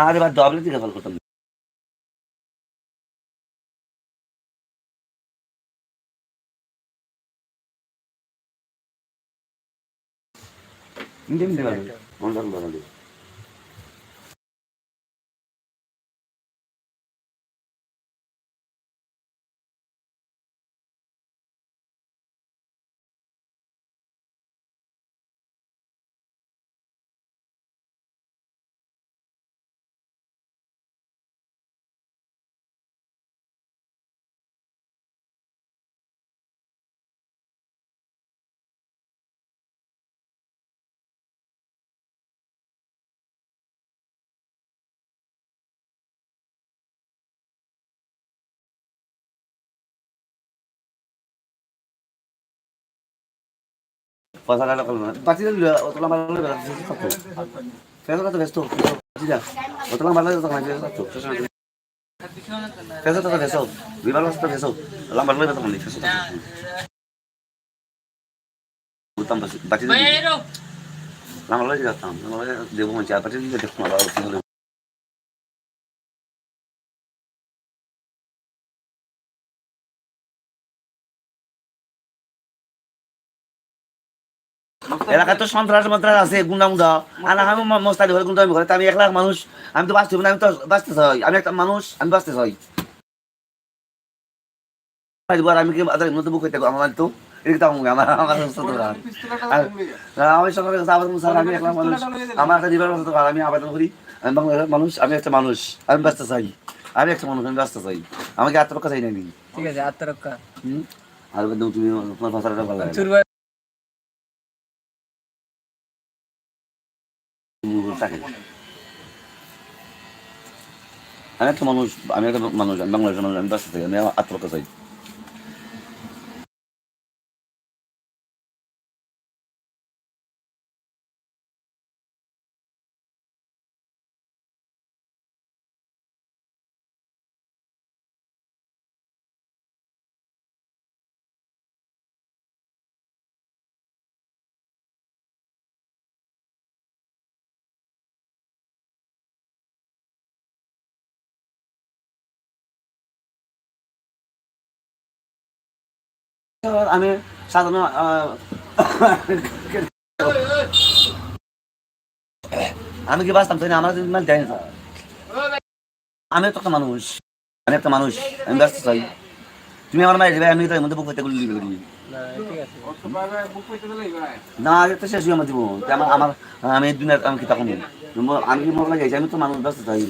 আরে বাদ দাও আপনি থেকে করতাম ইন্ডিয়ান দিলাম মন্ডল বানালি পয়সা টাকা করল না বাকি দিল অতলা মারলে বেলা দিতে থাকতো ফেসা তো ব্যস্ত বুঝা অতলা মারলে তো কাজ করতে থাকতো ফেসা তো ফেসা বিবার তো ফেসা অতলা মারলে তো কাজ ফেসা বাকি দিল লামালে যেতাম। লামালে দেবো মানে চার পাঁচ দিন দেখো কি হলো এলাকায় তো সন্ত্রাস মন্ত্রাস আছে গুন্ডা মুন্ডা। আর আমি মস্তানি ঘরে গুন্ডা ঘরে আমি এক লাখ মানুষ। আমি তো বাঁচতে না আমি তো বাঁচতে চাই। আমি একটা মানুষ আমি বাঁচতে চাই। আমি কি আদার মতো বুক হইতে আমার তো? এদিকে তো আমার আমার সুস্থ তো আর আমি স্যার আমি এক লাখ মানুষ আমার একটা জীবন মতো আমি আবেদন করি আমি বাংলাদেশের মানুষ আমি একটা মানুষ আমি বাঁচতে চাই। আমি একটা মানুষ আমি বাঁচতে চাই। আমাকে আত্মরক্ষা চাই না ঠিক আছে আত্মরক্ষা। হুম? আর তুমি তোমার ভাষাটা ভালো লাগে না। চুরবার থাকে। আমি একটা মানুষ, আমি একটা মানুষ, আমি বাংলাদেশের মানুষ, আমি বাঁচতে থাকি, আমি আত্মরক্ষা চাই। আমি সাধারণ আমি কি বাঁচতাম? তাই আমার মানে দেয় না আমি তো একটা মানুষ, আমি একটা মানুষ, আমি ব্যস্ত চাই। তুমি আমার মায়ের আমি তার মধ্যে বুক করতে গুলি দিবে না, আগে তো শেষ হয়ে আমার আমার আমি দুনিয়ার আমি কি তখন আমি কি গেছি আমি তো মানুষ, ব্যস্ত চাই।